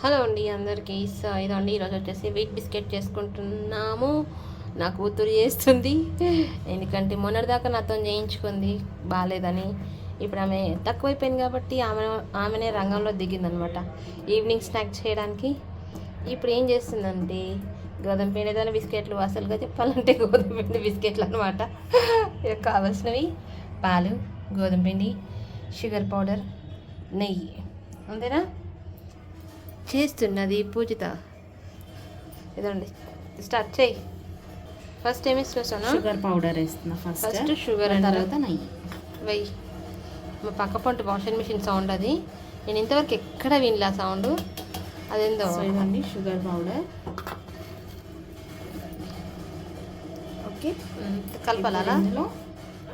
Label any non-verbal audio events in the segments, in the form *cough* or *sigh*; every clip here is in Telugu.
హలో అండి అందరికీ. సో ఇదండి ఈరోజు వచ్చేసి వీట్ బిస్కెట్ చేసుకుంటున్నాము. నా కూతురు చేస్తుంది. ఎందుకంటే మొన్నటిదాకా నాతో చేయించుకుంది. బాగాలేదని ఇప్పుడు ఆమె తక్కువైపోయింది కాబట్టి ఆమె ఆమెనే రంగంలో దిగిందనమాట. ఈవినింగ్ స్నాక్ చేయడానికి. ఇప్పుడు ఏం చేస్తుందంటే గోధుమ పిండి ఏదైనా బిస్కెట్లు అసలుగా చెప్పాలంటే గోధుమ పిండి బిస్కెట్లు అనమాట. ఇక కావాల్సినవి పాలు గోధుమ పిండి షుగర్ పౌడర్ నెయ్యి. అంతేనా? చేస్తున్నది పూజిత. ఇదండి. స్టార్ట్ చేయి. ఫస్ట్ ఏమి ఇస్తున్నాను షుగర్ పౌడర్ వేస్తున్నా ఫస్ట్ ఫస్ట్ షుగర్ తర్వాత నెయ్యి. వెయ్యి మా పక్క పంట వాషింగ్ మిషన్ సౌండ్ అది. నేను ఇంతవరకు ఎక్కడ వినలే సౌండ్ అదేందో? ఇదండి షుగర్ పౌడర్ ఓకే కలపాలా ఇందులో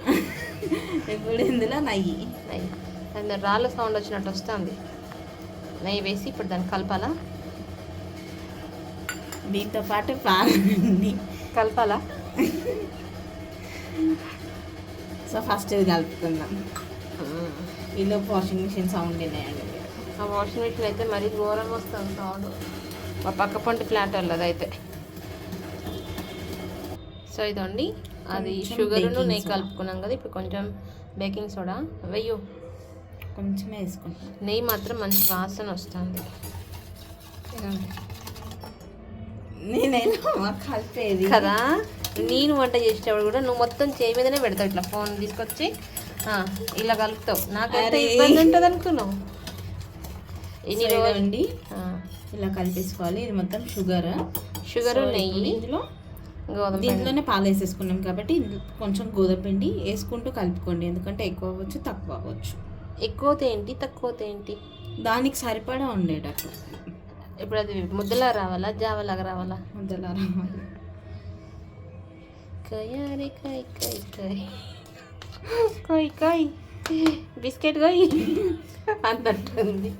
*laughs* ఇప్పుడు ఇందులో నెయ్యి. నెయ్యి. అందులో రాళ్ళ సౌండ్ వచ్చినట్టు వస్తుంది. నెయ్యి వేసి ఇప్పుడు దాన్ని కలపాలా? దీంతో పాటు పాలండి కలపాలా? సో ఫస్ట్ ఇది కలుపుకుందాం. వీళ్ళు వాషింగ్ మిషన్ సౌండ్ వినాయండి. ఆ వాషింగ్ మిషన్ అయితే మరీ ఘోరం వస్తుంది సౌండ్. మా పక్క పంట ఫ్లాట్ వాళ్ళది అయితే. సో ఇదండి. అది షుగర్ను నెయ్యి. కలుపుకున్నాం కదా ఇప్పుడు కొంచెం బేకింగ్ సోడా. వెయ్యు. కొంచెమే వేసుకుంటాం. నెయ్యి మాత్రం మంచి వాసన వస్తుంది. నేనైనా కలిపేది. కదా? నేను వంట చేసేటప్పుడు కూడా నువ్వు మొత్తం చేయి మీదనే పెడతావు ఇట్లా ఫోన్ తీసుకొచ్చి. ఇలా కలుపుతావు. నాకైతే. ఇబ్బంది ఉంటుంది అనుకున్నావు. ఇదండి ఇలా కలిపేసుకోవాలి. ఇది మొత్తం షుగర్. షుగర్ నెయ్యి. ఇందులో గోధుమ. దీంట్లోనే పాలు వేసేసుకున్నాం కాబట్టి కొంచెం గోధుమ పిండి వేసుకుంటూ కలుపుకోండి. ఎందుకంటే ఎక్కువ అవ్వచ్చు తక్కువ అవ్వచ్చు. ఎక్కువతే ఏంటి? తక్కువతే ఏంటి? దానికి సరిపడా ఉండేటట్లు ఇప్పుడు అది ముద్దలా రావాలా? జావలాగా రావాలా? ముద్దలా రావాలి. కయారి కై కై కై కొయ్ కొయ్ బిస్కెట్ కొయ్ అన్నట్టుంది.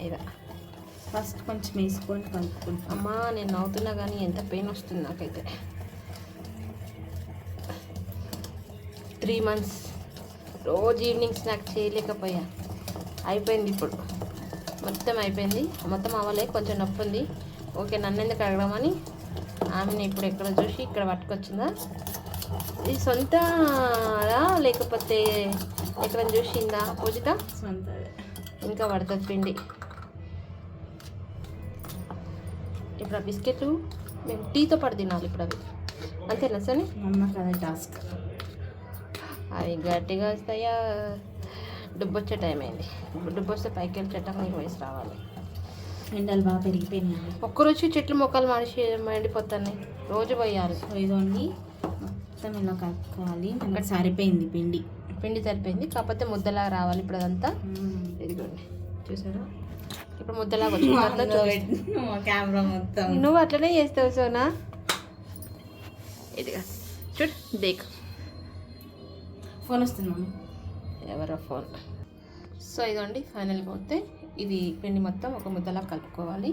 ఇదా. ఫస్ట్ కొంచెం వేసుకొని కలుపుకుంటాం. అమ్మా నేను నవ్వుతున్నా కానీ ఎంత పెయిన్ వస్తుంది నాకైతే. Three months. రోజు ఈవినింగ్ స్నాక్ చేయలేకపోయా. అయిపోయింది ఇప్పుడు. మొత్తం అయిపోయింది. మొత్తం అవ్వలే కొంచెం నొప్పి ఉంది. ఓకే నన్ను ఎందుకు అడగడమని ఆమెను ఇప్పుడు ఎక్కడ చూసి ఇక్కడ పట్టుకొచ్చిందా? ఇది సొంత లేకపోతే ఎక్కడ చూసిందా? పూజిత? సొంత ఇంకా పడుతుంది పిండి. ఇప్పుడు ఆ బిస్కెట్లు మేము టీతో పాటు తినాలి ఇప్పుడు అవి. అంతేనా సరే? అమ్మకి అదే టాస్క్ అవి గట్టిగా వస్తాయా? డుబ్బు వచ్చే టైం అయింది. ఇప్పుడు డుబ్బు వస్తే పైకి వెళ్ళి నీకు వేసి రావాలి. ఎండలు బాగా పెరిగిపోయినాయి. ఒక్కరోజు చెట్లు మొక్కలు మనిషి మండిపోతున్నాయి. రోజు పోయాలి. సో ఇదండి. మొత్తం ఇలా కలుపుకోవాలి మనకు సరిపోయింది పిండి. పిండి సరిపోయింది. కాకపోతే ముద్దలాగా రావాలి ఇప్పుడు అదంతా. ఇదిగోండి. చూసారా? ఇప్పుడు ముద్దలాగా. కెమెరా మొత్తం. నువ్వు అట్లనే చేస్తావు సోనా? ఇదిగా. చూడు దేక్ ఫోన్ వస్తున్నాను ఎవరో ఫోన్. సో ఇదండి ఫైనల్గా పోతే ఇది పిండి మొత్తం ఒక ముద్దలా కలుపుకోవాలి.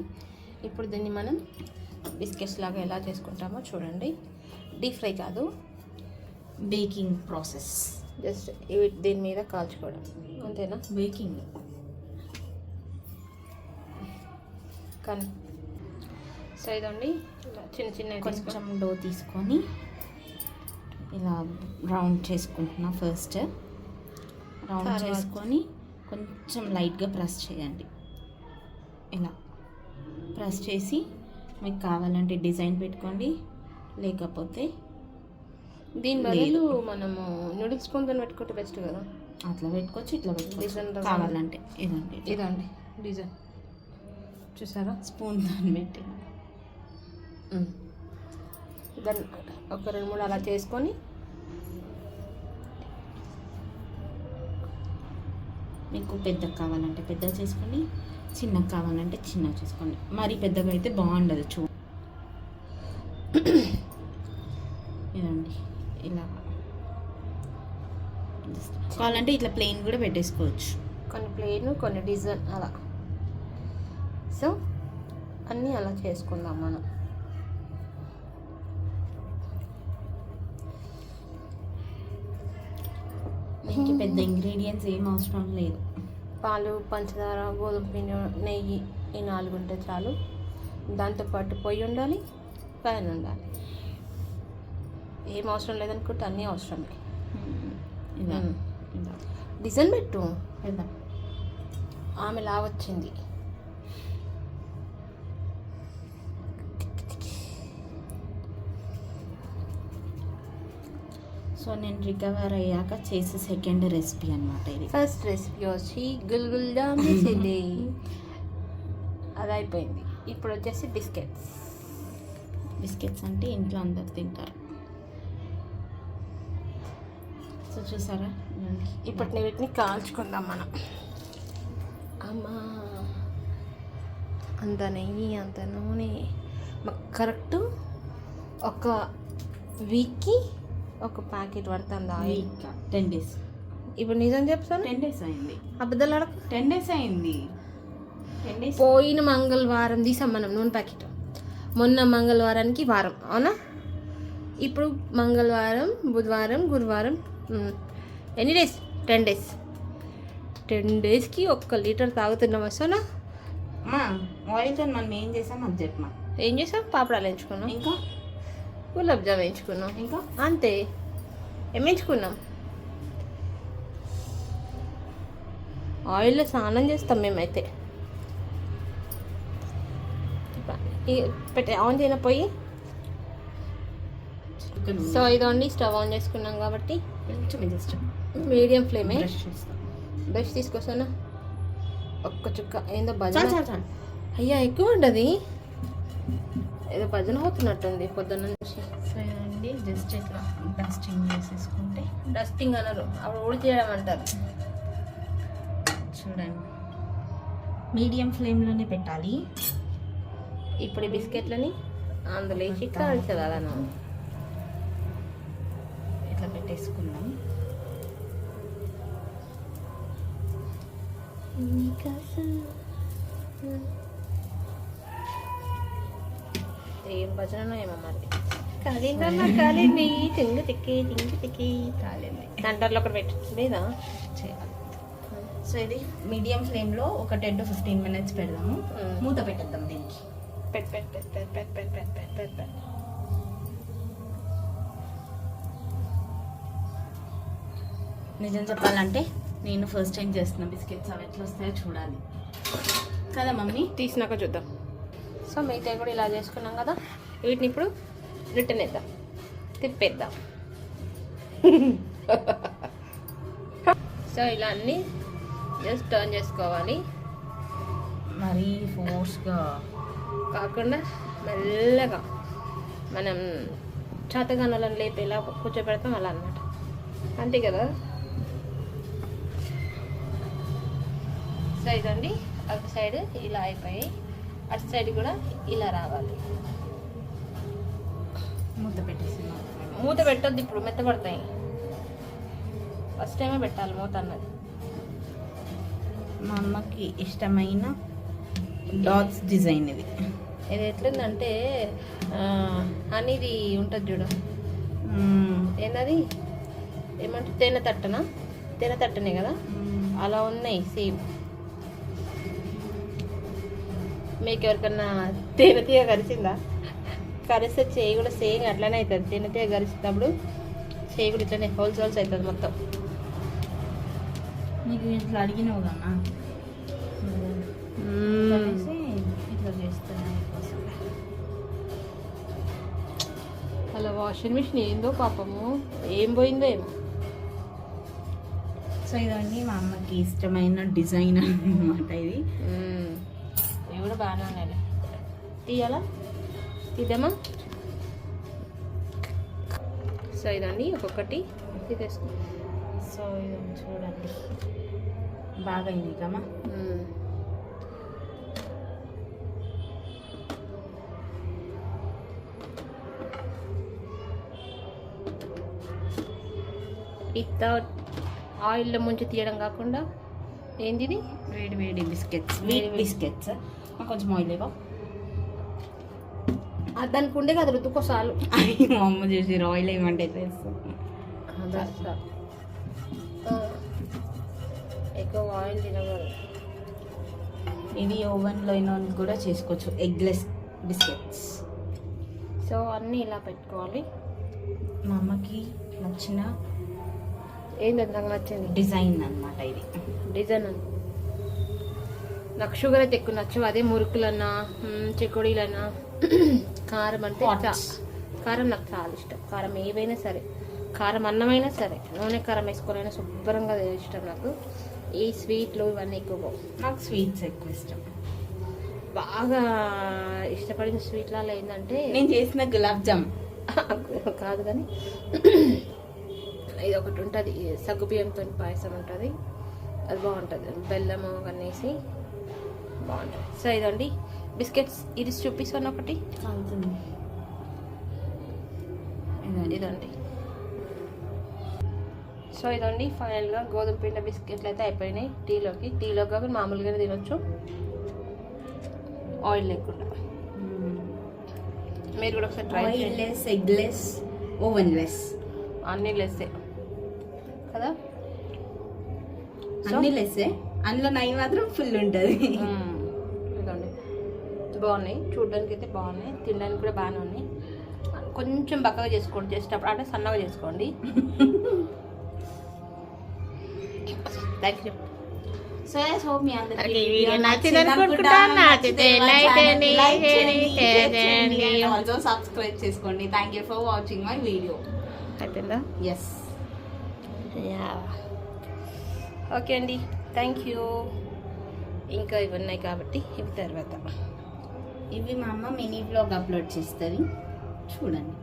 ఇప్పుడు దీన్ని మనం బిస్కెట్స్ లాగా ఎలా చేసుకుంటామో చూడండి. డీప్ ఫ్రై కాదు బేకింగ్ ప్రాసెస్. జస్ట్ ఇవి దీని మీద కాల్చుకోవడం. అంతేనా? బేకింగ్. కానీ సో ఇదండి చిన్న చిన్న కొంచెం డో తీసుకొని ఇలా రౌండ్ చేసుకుంటున్నా ఫస్ట్ రౌండ్? చేసుకొని కొంచెం లైట్గా ప్రెస్ చేయండి. ఇలా ప్రెస్ చేసి మీకు కావాలంటే డిజైన్ పెట్టుకోండి. లేకపోతే దీని బదులు మనము నూడిల్స్ స్పూన్తో పెట్టుకుంటే బెస్ట్ కదా? అట్లా పెట్టుకోవచ్చు ఇట్లా పెట్టుకోవచ్చు. డిజైన్ కావాలంటే ఇదండి. ఇదండి. డిజైన్ చూసారా? స్పూన్ దాన్ని పెట్టి దాన్ని ఒక రెండు మూడు అలా చేసుకొని మీకు పెద్దగా కావాలంటే పెద్దగా చేసుకోండి చిన్నగా కావాలంటే చిన్నగా చేసుకోండి. మరి పెద్దగా అయితే బాగుండదు చూ. ఇదండి ఇలా. కావాలంటే ఇట్లా ప్లెయిన్ కూడా పెట్టేసుకోవచ్చు. కొన్ని ప్లేన్ కొన్ని డిజైన్ అలా. సో అన్నీ అలా చేసుకుందాం మనం. దీనికి పెద్ద ఇంగ్రీడియంట్స్ ఏం అవసరం లేదు. పాలు పంచదార గోధుమ పిండి నెయ్యి ఈ నాలుగు ఉంటే చాలు. దాంతోపాటు పొయ్యి ఉండాలి పైన ఉండాలి. ఏం అవసరం లేదనుకుంటే అన్నీ అవసరమే. మ్మ్. ఇదా. డిజైన్ పెట్టు. ఆమె లా సో నేను రికవర్ అయ్యాక చేసే సెకండ్ రెసిపీ అనమాట ఇది. ఫస్ట్ రెసిపీ వచ్చి గుల్గుల్ జామ్ చేసింది అది అయిపోయింది ఇప్పుడు వచ్చేసి బిస్కెట్స్. బిస్కెట్స్ అంటే ఇంట్లో అందరు తింటారు. సో చూసారా? ఇదిగోండి. ఇప్పటి వీటిని కాల్చుకుందాం మనం. అమ్మా అంత నెయ్యి అంత నూనె. మాకు కరెక్ట్ ఒక వీక్కి ఒక ప్యాకెట్ పడుతుంది ఆయిల్. Ten days. ఇప్పుడు నిజం చెప్తాను? టెన్ డేస్ అయింది. అబద్ధాలు అడగ టెన్ డేస్ అయింది. Ten days. పోయిన మంగళవారం తీసాం మనం నూనె ప్యాకెట్. మొన్న మంగళవారానికి వారం అవునా? ఇప్పుడు మంగళవారం బుధవారం గురువారం ఎన్ని డేస్? Ten days. టెన్ డేస్కి ఒక్క లీటర్ తాగుతున్నాం వస్తానా? మా ఆయిల్తో మనం ఏం చేసాం? అది చెప్పమా ఏం చేసాం? పాపడాలు ఎంచుకున్నాం. ఇంకా? గులాబ్ జామ్ ఎంచుకున్నాం ఇంకా? అంతే. ఏం ఎంచుకున్నాం ఆయిల్లో స్నానం చేస్తాం మేమైతే. పెట్టే ఆన్ చేయన పోయి? సో ఇదండి స్టవ్ ఆన్ చేసుకున్నాం కాబట్టి. మీడియం ఫ్లేమే. బ్రష్ తీసుకొస్తానా? ఒక్క చుక్క. ఏందో చాలు. అయ్యా ఎక్కువ ఉండదు. ఏదో భజన అవుతున్నట్టుంది పొద్దున్న నుంచి. సో ఇదండి జస్ట్ ఇట్లా డస్టింగ్ చేసేసుకుంటే. డస్టింగ్ అనరు అప్పుడు ఊడి చేయడం అంటారు చూడండి. మీడియం ఫ్లేమ్లోనే పెట్టాలి. ఇప్పుడు బిస్కెట్లని అందులో వేసి కాల్చగలను ఇట్లా పెట్టేసుకుందాం. ఏం భజన ఏమో మరి కాలిందమ్మా కాలింది తింగి తిక్కి తింగి తిక్కి కాలేదు సెంటర్లో ఒకటి పెట్టు లేదా చేయాలి సో ఇది మీడియం ఫ్లేమ్లో ఒక టెన్ టు ఫిఫ్టీన్ మినిట్స్ పెడదాము. మూత పెట్టేద్దాం దీనికి పెట్ పెట్ పెట్ పెట్ పెట్ పెట్ పెట్ పెట్ పెట్ పెట్ నిజం చెప్పాలంటే నేను ఫస్ట్ టైం చేస్తున్న బిస్కెట్స్ అవి ఎట్లా వస్తాయో చూడాలి కదా మమ్మీ తీసినాక చూద్దాం సో మిగతా కూడా ఇలా చేసుకున్నాం కదా. వీటిని ఇప్పుడు రిటర్న్ వేద్దాం తిప్పేద్దాం. సో ఇలా అన్నీ జస్ట్ టర్న్ చేసుకోవాలి. మరీ ఫోర్స్గా. కాకుండా మెల్లగా మనం చేతగానాలను లేపేలా కూర్చోబెడతాం అలా అన్నమాట. అంతే కదా? సో ఇదండి ఒక సైడ్ ఇలా అయిపోయి అటు సైడ్ కూడా ఇలా రావాలి. మూత పెట్టేస్తున్నాం మూత పెట్టొద్దు ఇప్పుడు మెత్తపడతాయి ఫస్ట్ టైమే పెట్టాలి మూత అన్నది. మా అమ్మకి ఇష్టమైన డాట్స్ డిజైన్ ఇది. ఇది ఎట్లుందంటే హనీది ఉంటుంది చూడు. ఏంటది ఏమంటే తేనె తట్టనా? తేనె తట్టనే కదా. అలా ఉన్నాయి సేమ్. మీకు ఎవరికన్నా తేనె తీగ కరిచిందా? కరిస్తే చేయి కూడా సేమ్ అట్లనే అవుతుంది తేనె తీగ కరిచినప్పుడు చేయి కూడా ఇట్లనే హోల్స్ హోల్స్ అవుతుంది మొత్తం. నీకు ఇట్లా అడిగినావు కన్నా ఇట్లా చేస్తున్నా నీకోసం. అలా వాషింగ్ మిషన్ ఏందో పాపము. ఏం పోయిందో ఏమో. సో ఇదండి మా అమ్మకి ఇష్టమైన డిజైన్ అన్నమాట ఇది. ఇవి కూడా బాగానే ఉన్నాయి తీయాలా? తీద్దామా? సో ఇదండి ఒక్కొక్కటి తీసేసుకో సో ఇది చూడండి. బాగా అయింది మ్మ్. వితౌట్ ఆయిల్లో ముంచి తీయడం కాకుండా ఏంది ఇది వేడి వేడి బిస్కెట్స్. బిస్కెట్స్ కొంచెం ఆయిల్ ఇవ్వ దానికి ఉండే కదా రుతుకో చాలు అది మా అమ్మ చేసి ఆయిల్ ఏమంటే తెలుసు ఎక్కువ ఆయిల్ తినకూడదు. ఇది ఓవెన్లో అయినా కూడా చేసుకోవచ్చు ఎగ్లెస్ బిస్కెట్స్ సో అన్నీ ఇలా పెట్టుకోవాలి. మా అమ్మకి నచ్చిన నాకు నచ్చింది? డిజైన్ అన్నమాట ఇది. డిజైన్ నాకు షుగర్ అయితే ఎక్కువ నచ్చవు. అదే మురుకులన్నా మ్, చెకోడీలన్నా కారం అంటే కారం నాకు చాలా ఇష్టం. కారం ఏవైనా సరే. కారం అన్నమైనా సరే. నూనె కారం వేసుకోవాలైనా శుభ్రంగా ఇష్టం నాకు. ఈ స్వీట్లు ఇవన్నీ ఎక్కువ. నాకు స్వీట్స్ ఎక్కువ ఇష్టం. బాగా ఇష్టపడిన స్వీట్లలో ఏంటంటే నేను చేసిన గులాబ్ జామ్. *laughs* కాదు కానీ ఇది ఒకటి ఉంటుంది. సగ్గు బియ్యంతో పాయసం ఉంటుంది. అది బాగుంటుంది. బెల్లము కనేసి బాగుంటుంది సో ఇదండి. బిస్కెట్స్ ఇది చూపిస్తాను ఒకటి. ఇదండి. సో ఇదండి ఫైనల్గా గోధుమ పిండి బిస్కెట్లు అయితే అయిపోయినాయి. టీలోకి. టీలో కాబట్టి మామూలుగానే తినొచ్చు. ఆయిల్ లేకుండా. మీరు కూడా ఒకసారి ట్రై చేయండి. Oilless eggless ovenless. అన్నీ లెస్సే కదా? అన్ని లెస్సే అందులో నై మాత్రం ఫుల్ ఉంటుంది. బాగున్నాయి. చూడడానికి అయితే బాగున్నాయి. తినడానికి కూడా బాగానే ఉన్నాయి. కొంచెం బక్కగా చేసుకోండి. చేసేటప్పుడు అంటే సన్నగా చేసుకోండి. థ్యాంక్ యూ సో మీ అందరికీ నచ్చింది అనుకుంటా. నచ్చితే నచ్చితే మా చేయండి, చేయండి, also subscribe చేసుకోండి. Thank you for watching my video అయిపోయిందా? ఎస్ యా ఓకే అండి. థ్యాంక్ యూ ఇంకా ఇవి ఉన్నాయి కాబట్టి ఇవి తర్వాత. ఇవి మా అమ్మ మినీ బ్లాగ్ అప్లోడ్ చేస్తుంది. చూడండి.